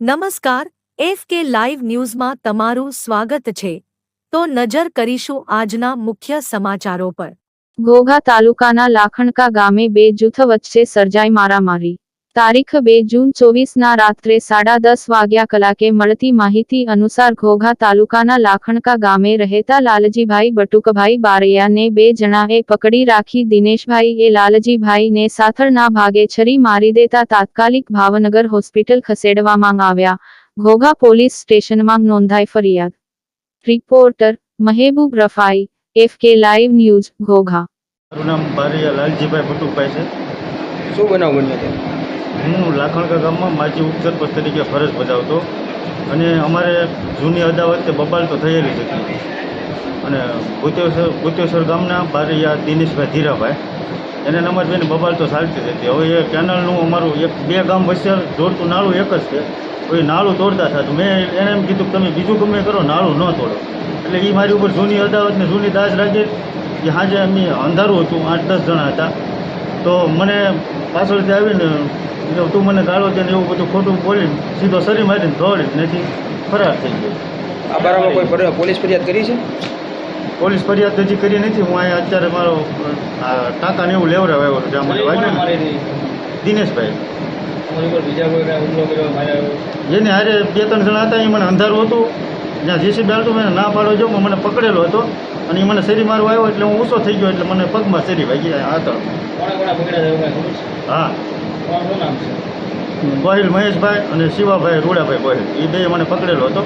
નમસ્કાર, F K live ન્યૂઝમાં તમારું સ્વાગત છે. તો નજર કરીશું આજના મુખ્ય સમાચારો પર. ઘોઘા તાલુકાના લાખણકા ગામે બે જૂથ વચ્ચે સર્જાઈ મારામારી. તારીખ બે જૂન ચોવીસના રાત્રે સાડા દસ વાગ્યા કલાકે મળતી માહિતી અનુસાર ઘોઘા તાલુકાના લાખણકા ગામે રહેતા લાલજીભાઈ બટુકભાઈ બારૈયાને બે જણાએ પકડી રાખી દિનેશભાઈ એ લાલજીભાઈને સાથળના ભાગે છરી મારી દેતા તાત્કાલિક ભાવનગર હોસ્પિટલ ખસેડવામાં આવ્યા. ઘોઘા પોલીસ સ્ટેશનમાં નોંધાઈ ફરિયાદ. Reporter Mehboob Rafai F K live news Ghogha. મારું નામ બારૈયા લાલજીભાઈ બટુકભાઈ છે. શું બનાવ બન્યો છે હું લાખણકા ગામમાં માજી ઉપસરપંચ તરીકે ફરજ બજાવતો અને અમારે જૂની અદાવતે બબાલ તો થયેલી જ હતી. અને ભૂતેશ્વર ભૂતેશ્વર ગામના બારૈયા દિનેશભાઈ ધીરાભાઈ, એને અમારી બેન બબાલ તો ચાલતી જ હતી. હવે એ કેનલનું અમારું એક, બે ગામ વચ્ચે જોડતું નાળું એક જ છે. તો એ નાળું તોડતા થતું મેં એને એમ કીધું કે તમે બીજું ગમે કરો, નાળું ન તોડો. એટલે એ મારી ઉપર જૂની અદાવત ને જૂની દાસ રાખી કે સાંજે અમે અંધારું હતું, આઠ દસ જણા હતા. તો મને પાછળથી આવીને જો તું મને ગાળો છે ને એવું બધું ખોટું બોલીને સીધો શરી મારીને દોડી નથી ફરાર થઈ ગયો. આ બારામાં કોઈ પોલીસ ફરિયાદ કરી છે? પોલીસ ફરિયાદ હજી કરી નથી. હું અહીંયા અત્યારે મારો આ ટાંકાને એવું લેવડાવ આવ્યો છું જ્યાં મને વાગ્યું ને. દિનેશભાઈ. જેને હારે બે ત્રણ જણા હતા એ મને અંધારું હતું. જ્યાં જેસીબી હાલતું મેં ના પાડો જો મને પકડેલો હતો. અને એ મને શેરી મારવા આવ્યો એટલે હું ઓછો થઈ ગયો એટલે મને પગમાં શેરી વાગી હાથળ. હા. ગોહિલ મહેશભાઈ અને શિવાભાઈ રૂડાભાઈ ગોહિલ એ બે મને પકડેલો હતો.